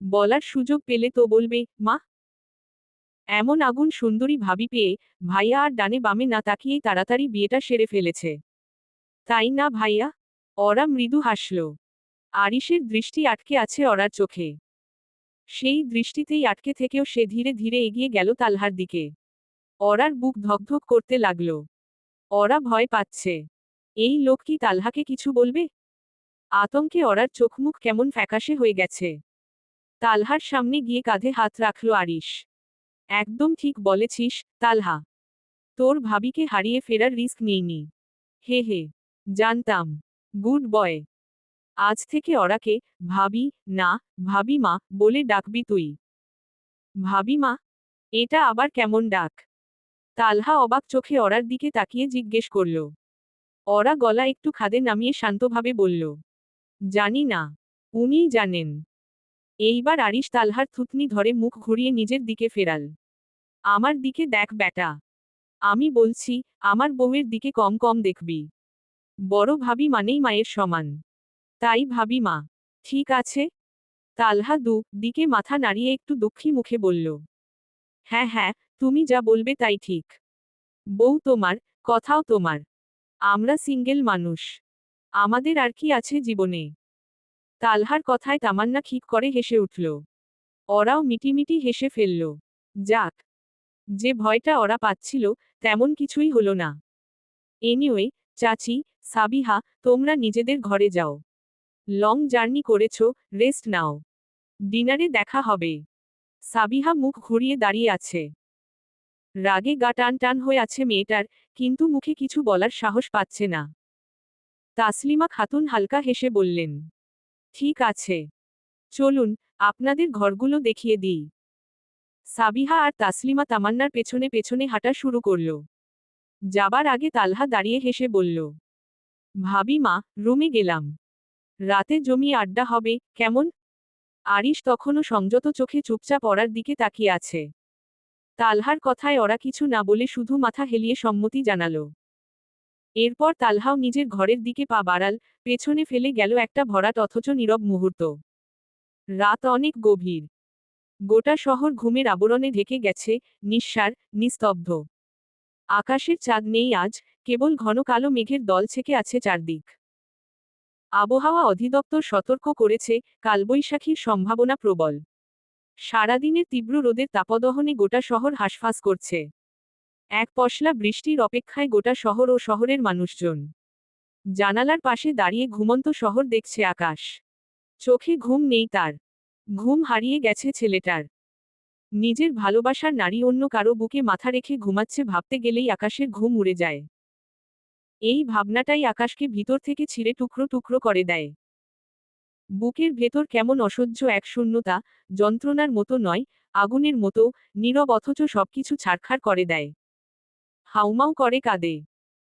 বলার সুযোগ পেলে তো বলবে, মা। এমন আগুন সুন্দরী ভাবি পেয়ে ভাইয়া আর ডানে বামে না তাকিয়েই তাড়াতাড়ি বিয়েটা সেরে ফেলেছে। তাই না ভাইয়া? অরা মৃদু হাসল। আরিসের দৃষ্টি আটকে আছে অরার চোখে। সেই দৃষ্টিতেই আটকে থেকেও সে ধীরে ধীরে এগিয়ে গেল তালহার দিকে। অরার বুক ধকধক করতে লাগল। অরা ভয় পাচ্ছে। এই লোক কি তালহাকে কিছু বলবে? আতঙ্কে অরার চোখমুখ কেমন ফ্যাকাশে হয়ে গেছে। তালহার সামনে গিয়ে কাঁধে হাত রাখল আরিশ। একদম ঠিক বলেছিস, তালহা। তোর ভাবিকে হারিয়ে ফেরার রিস্ক নিইনি হে হে। জানতাম। Good boy. আজ থেকে অরাকে ভাবি, না, ভাবি মা বলে ডাকবি তুই। ভাবি মা, এটা আবার কেমন ডাক? তালহা অবাক চোখে অরার দিকে তাকিয়ে জিজ্ঞেস করল। অরা গলা একটু খাদে নামিয়ে শান্তভাবে বলল, জানি না। উনিই জানেন। এইবার আরিশ তালহার থুতনি ধরে মুখ ঘুরিয়ে নিজের দিকে ফেরাল। আমার দিকে দেখ ব্যাটা। আমি বলছি, আমার বউয়ের দিকে কম কম দেখবি। বড় ভাবি মানেই মায়ের সমান। তাই ভাবি মা, ঠিক আছে? তালহা দু, দিকে মাথা নাড়িয়ে একটু দুঃখী মুখে বলল। হ্যাঁ হ্যাঁ তুমি যা বলবে তাই ঠিক। বউ তোমার, কথাও তোমার। আমরা সিঙ্গেল মানুষ। আমাদের আর কি আছে জীবনে? তালহার কথায় তামান্না ঠিক করে হেসে উঠল। ওরাও মিটিমিটি হেসে ফেলল। যাক, যে ভয়টা ওরা পাচ্ছিল তেমন কিছুই হলো না। এনিওয়ে চাচি, সাবিহা, তোমরা নিজেদের ঘরে যাও। লং জার্নি করেছ, রেস্ট নাও। ডিনারে দেখা হবে। সাবিহা মুখ ঘুরিয়ে দাঁড়িয়ে আছে। রাগে গা টান টান হয়ে আছে মেয়েটার, কিন্তু মুখে কিছু বলার সাহস পাচ্ছে না। তাসলিমা খাতুন হালকা হেসে বললেন ঠিক আছে। চলুন, আপনাদের ঘরগুলো দেখিয়ে দিই। সাবিহা আর তাসলিমা তামান্নার পেছনে পেছনে হাঁটা শুরু করল। যাবার আগে তালহা দাঁড়িয়ে হেসে বলল, ভাবি মা, রুমে গেলাম। রাতে জমি আড্ডা হবে, কেমন? আরিশ তখনও সংযত চোখে চুপচাপ অরার দিকে তাকিয়ে আছে। তালহার কথায় ওরা কিছু না বলে শুধু মাথা হেলিয়ে সম্মতি জানালো। এরপর তালহাও নিজের ঘরের দিকে পা বাড়াল, পেছনে ফেলে গেল একটা ভরাট অথচ নীরব মুহূর্ত। রাত অনেক গভীর। গোটা শহর ঘুমের আবরণে ঢেকে গেছে, নিঃসার, নিস্তব্ধ। আকাশের চাঁদ নেই আজ, কেবল ঘন কালো মেঘের দল ছেকে আছে চারদিক। আবহাওয়া অধিদপ্তর সতর্ক করেছে, কালবৈশাখীর সম্ভাবনা প্রবল। সারাদিনের তীব্র রোদের তাপদহনে গোটা শহর হাঁসফাঁস করছে। এক পশলা বৃষ্টির অপেক্ষায় গোটা শহর ও শহরের মানুষজন। জানালার পাশে দাঁড়িয়ে ঘুমন্ত শহর দেখছে আকাশ। চোখে ঘুম নেই তার। ঘুম হারিয়ে গেছে ছেলেটার। নিজের ভালোবাসার নারী অন্য কারও বুকে মাথা রেখে ঘুমাচ্ছে ভাবতে গেলেই আকাশের ঘুম উড়ে যায়। এই ভাবনাটাই আকাশকে ভিতর থেকে ছিঁড়ে টুকরো টুকরো করে দেয়। বুকের ভেতর কেমন অসহ্য এক শূন্যতা, যন্ত্রণার মতো নয়, আগুনের মতো, নীরব অথচ সবকিছু ছাড়খাড় করে দেয়। হাউমাউ করে কাঁদে।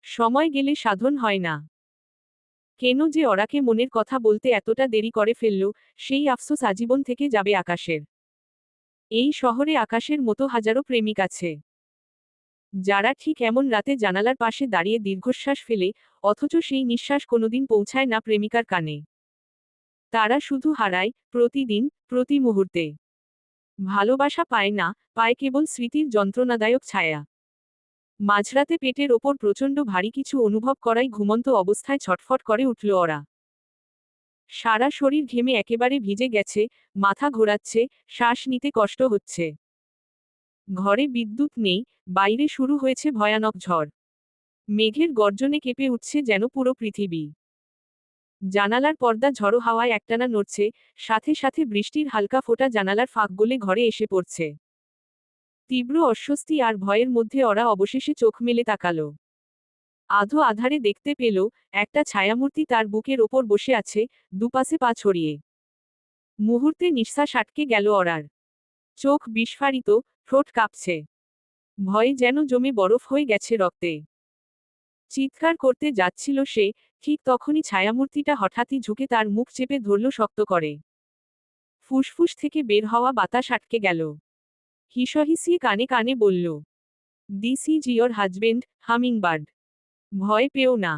সময় গেলে সাধন হয় না। কেন যে ওরাকে মনের কথা বলতে এতটা দেরি করে ফেলল, সেই আফসোস আজীবন থেকে যাবে আকাশের। এই শহরে আকাশের মতো হাজারো প্রেমিক আছে। যারা ঠিক এমন রাতে জানালার পাশে দাঁড়িয়ে দীর্ঘশ্বাস ফেলে, অথচ সেই নিঃশ্বাস কোনোদিন পৌঁছায় না প্রেমিকার কানে। তারা শুধু হারায়, প্রতিদিন, প্রতি মুহূর্তে। ভালোবাসা পায় না, পায় কেবল স্মৃতির যন্ত্রণাদায়ক ছায়া। মাঝরাতে পেটের ওপর প্রচণ্ড ভারী কিছু অনুভব করাই ঘুমন্ত অবস্থায় ছটফট করে উঠল ওরা। সারা শরীর ঘেমে একেবারে ভিজে গেছে, মাথা ঘোরাচ্ছে, শ্বাস নিতে কষ্ট হচ্ছে। ঘরে বিদ্যুৎ নেই, বাইরে শুরু হয়েছে ভয়ানক ঝড়। মেঘের গর্জনে কেঁপে উঠছে যেন পুরো পৃথিবী। জানালার পর্দা ঝড়ো হাওয়ায় একটানা নড়ছে, সাথে সাথে বৃষ্টির হালকা ফোঁটা জানালার ফাঁক গলে ঘরে এসে পড়ছে। তীব্র অস্বস্তি আর ভয়ের মধ্যে ওরা অবশেষে চোখ মেলে তাকালো। আধো আধারে দেখতে পেল, একটা ছায়ামূর্তি তার বুকের ওপর বসে আছে, দুপাশে পা ছড়িয়ে। মুহূর্তে নিঃশ্বাস আটকে গেল অরার চোখ বিস্ফারিত, ঠোঁট কাঁপছে। ভয়ে যেন জমে বরফ হয়ে গেছে রক্তে। চিৎকার করতে যাচ্ছিল সে, ঠিক তখনই ছায়ামূর্তিটা হঠাৎই ঝুঁকে তার মুখ চেপে ধরল শক্ত করে। ফুসফুস থেকে বের হওয়া বাতাস আটকে গেল। হিসহিসিয়ে কানে কানে বলল this is your husband hummingbird ভয় পেও না।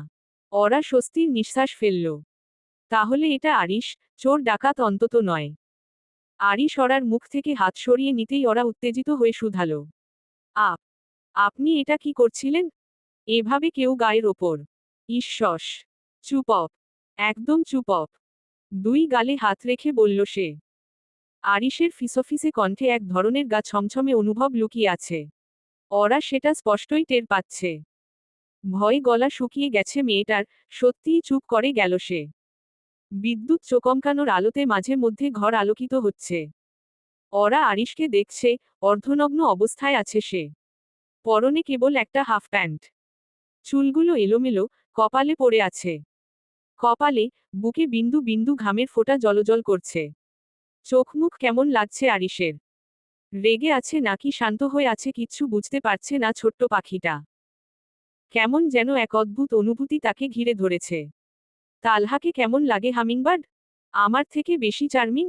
ওরা স্বস্তির নিঃশ্বাস ফেলল। তাহলে এটা আরিস চোর ডাকাত অন্তত নয়। আরিশ অরার মুখ থেকে হাত সরিয়ে নিতেই ওরা উত্তেজিত হয়ে শুধালো। আপ আপনি এটা কি করছিলেন? এভাবে কেউ গায়ের ওপর। ঈশ্বস চুপপ একদম চুপপ দুই গালে হাত রেখে বলল সে আরিশের ফিসফিসে কণ্ঠে এক ধরনের গা ছমছমে অনুভব লুকিয়ে আছে। ওরা সেটা স্পষ্টই টের পাচ্ছে। ভয় গলা শুকিয়ে গেছে মেয়েটার, সত্যিই চুপ করে গেল সে। বিদ্যুৎ চোকমকানোর আলোতে মাঝে মধ্যে ঘর আলোকিত হচ্ছে। ওরা আরিশকে দেখছে, অর্ধনগ্ন অবস্থায় আছে সে। পরনে কেবল একটা হাফ প্যান্ট। চুলগুলো এলোমেলো, কপালে পড়ে আছে। কপালে, বুকে বিন্দু বিন্দু ঘামের ফোঁটা জলজল করছে। চোখ মুখ কেমন লাগছে আরিশের? রেগে আছে নাকি শান্ত হয়ে আছে কিচ্ছু বুঝতে পারছে না ছোট্ট পাখিটা। কেমন যেন এক অদ্ভুত অনুভূতি তাকে ঘিরে ধরেছে। তালহাকে কেমন লাগে হামিংবার্ড? আমার থেকে বেশি চার্মিং?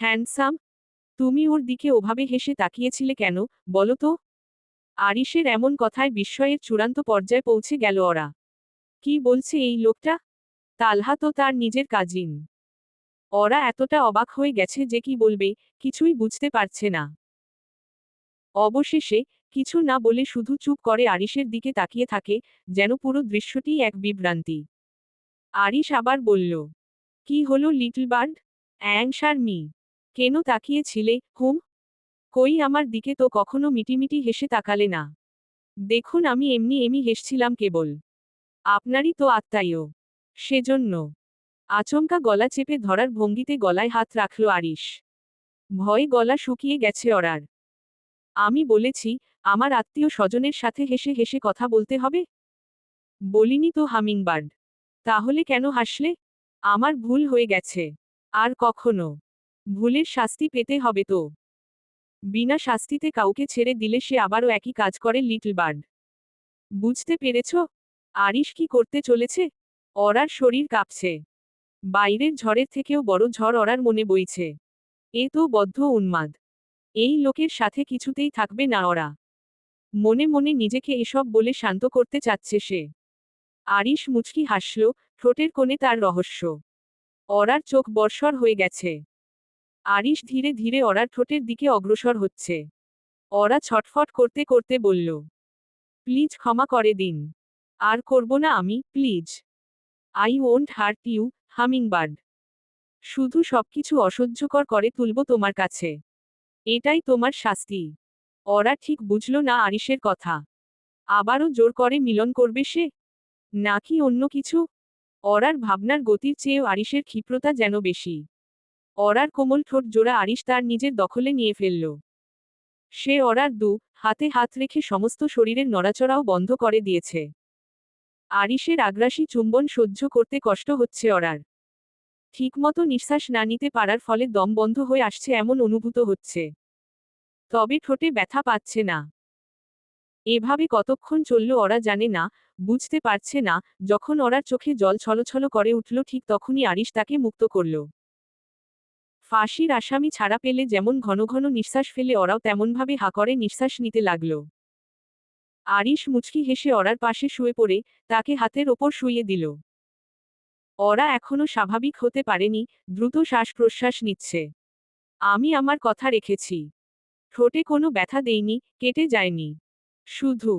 হ্যান্ডসাম? তুমি ওর দিকে ওভাবে হেসে তাকিয়েছিলে কেন, বলো তো? আরিশের এমন কথায় বিস্ময়ের চূড়ান্ত পর্যায়ে পৌঁছে গেল ওরা। কি বলছে এই লোকটা? তালহা তো তার নিজের কাজিন ওরা এতটা অবাক হয়ে গেছে যে কি বলবে, কিছুই বুঝতে পারছে না। অবশেষে, কিছু না বলে শুধু চুপ করে আরিশের দিকে তাকিয়ে থাকে, যেন পুরো দৃশ্যটি এক বিভ্রান্তি। আরিশ আবার বলল, কি হলো লিটল বার্ড? অ্যাংসার মি, কেন তাকিয়েছিলে, হুম? কই আমার দিকে তো কখনো মিটিমিটি হেসে তাকালে না। দেখুন আমি এমনি এমনি হেসছিলাম কেবল। আপনারই তো আত্মায়ও। সেজন্য আচমকা গলা চেপে ধরার ভঙ্গিতে গলায় হাত রাখল আরিশ। ভয়ে গলা শুকিয়ে গেছে অরার। আমি বলেছি, আমার আত্মীয় স্বজনের সাথে হেসে হেসে কথা বলতে হবে? বলিনি তো হামিংবার্ড। তাহলে কেন হাসলে? আমার ভুল হয়ে গেছে। আর কখনো। ভুলের শাস্তি পেতে হবে তো। বিনা শাস্তিতে কাউকে ছেড়ে দিলে সে আবারও একই কাজ করে লিটল বার্ড। বুঝতে পেরেছ? আরিশ কি করতে চলেছে? অরার শরীর কাঁপছে। বাইরের ঝড়ের থেকেও বড় ঝড় অরার মনে বইছে। এ তো বদ্ধ উন্মাদ। এই লোকের সাথে কিছুতেই থাকবে না ওরা মনে মনে নিজেকে এসব বলে শান্ত করতে চাচ্ছে সে। আরিশ মুচকি হাসল, ঠোঁটের কোণে তার রহস্য। অরার চোখ বর্ষর হয়ে গেছে। আরিশ ধীরে ধীরে অরার ঠোঁটের দিকে অগ্রসর হচ্ছে। অরা ছটফট করতে করতে বলল, প্লিজ ক্ষমা করে দিন। আর করব না আমি, please. I won't hurt you hummingbird. শুধু সবকিছু অসহ্যকর করে তুলব তোমার কাছে। এটাই তোমার শাস্তি। ওরা ঠিক বুঝল না আরিশের কথা। আবারও জোর করে মিলন করবে সে? নাকি অন্য কিছু? অরার ভাবনার গতির চেয়েও আরিশের ক্ষিপ্রতা যেন বেশি। অরার কোমল ঠোঁট জোড়া আরিশ তার নিজের দখলে নিয়ে ফেলল। সে অরার দু হাতে হাত রেখে সমস্ত শরীরের নড়াচড়াও বন্ধ করে দিয়েছে। আরিশের আগ্রাসী চুম্বন সহ্য করতে কষ্ট হচ্ছে অরার। ঠিকমতো নিঃশ্বাস না নিতে পারার ফলে দম বন্ধ হয়ে আসছে এমন অনুভূত হচ্ছে। তবে ঠোঁটে ব্যথা পাচ্ছে না। এভাবে কতক্ষণ চলল ওরা জানে না, বুঝতে পারছে না, যখন ওরার চোখে জল ছলছল করে উঠল ঠিক তখনই আরিশ তাকে মুক্ত করল। ফাঁসির আসামি ছাড়া পেলে যেমন ঘন ঘন নিঃশ্বাস ফেলে ওরাও তেমনভাবে হা করে নিঃশ্বাস নিতে লাগল। আরিশ মুচকি হেসে ওরার পাশে শুয়ে পড়ে তাকে হাতের ওপর শুইয়ে দিল। ওরা এখনও স্বাভাবিক হতে পারেনি, দ্রুত শ্বাস প্রশ্বাস নিচ্ছে। আমি আমার কথা রেখেছি। ঠোঁটে কোনো ব্যথা দেইনি, কেটে যায়নি। শুধু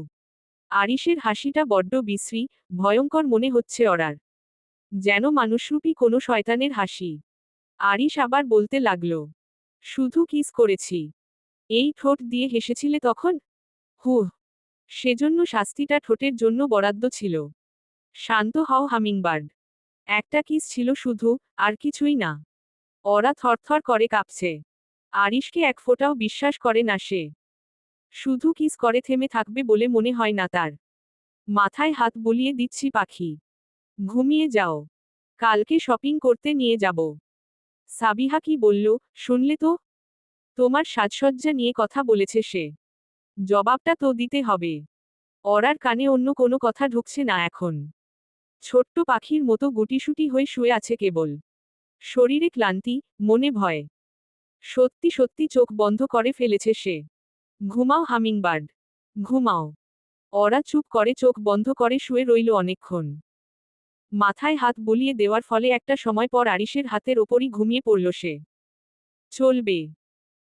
আরিশের হাসিটা বড্ড বিশ্রী, ভয়ঙ্কর মনে হচ্ছে অরার। যেন মানুষরূপী কোনো শয়তানের হাসি। আরিশ আবার বলতে লাগল, শুধু কিস করেছি। এই ঠোঁট দিয়ে হেসেছিলে তখন? হুহ। সেজন্য শাস্তিটা ঠোঁটের জন্য বরাদ্দ ছিল। শান্ত হও, হামিংবার্ড। একটা কিস ছিল শুধু, আর কিছুই না। ওরা থরথর করে কাঁপছে। আরিশকে এক ফোঁটাও বিশ্বাস করে না সে। শুধু কিস করে থেমে থাকবে বলে মনে হয় না তার। মাথায় হাত বুলিয়ে দিচ্ছি পাখি। ঘুমিয়ে যাও। কালকে শপিং করতে নিয়ে যাব। সাবিহা কি বলল, শুনলে তো? তোমার সাজসজ্জা নিয়ে কথা বলেছে সে। জবাবটা তো দিতে হবে। অরার কানে অন্য কোনো কথা ঢুকছে না এখন। ছোট্ট পাখির মতো গুটিসুটি হয়ে শুয়ে আছে কেবল। শরীরে ক্লান্তি, মনে ভয়। সত্যি সত্যি চোখ বন্ধ করে ফেলেছে সে। ঘুমাও, হামিংবার্ড। ঘুমাও। অরা চুপ করে চোখ বন্ধ করে শুয়ে রইল অনেকক্ষণ। মাথায় হাত বুলিয়ে দেওয়ার ফলে একটা সময় পর আরিশের হাতের ওপরই ঘুমিয়ে পড়ল সে। চলবে।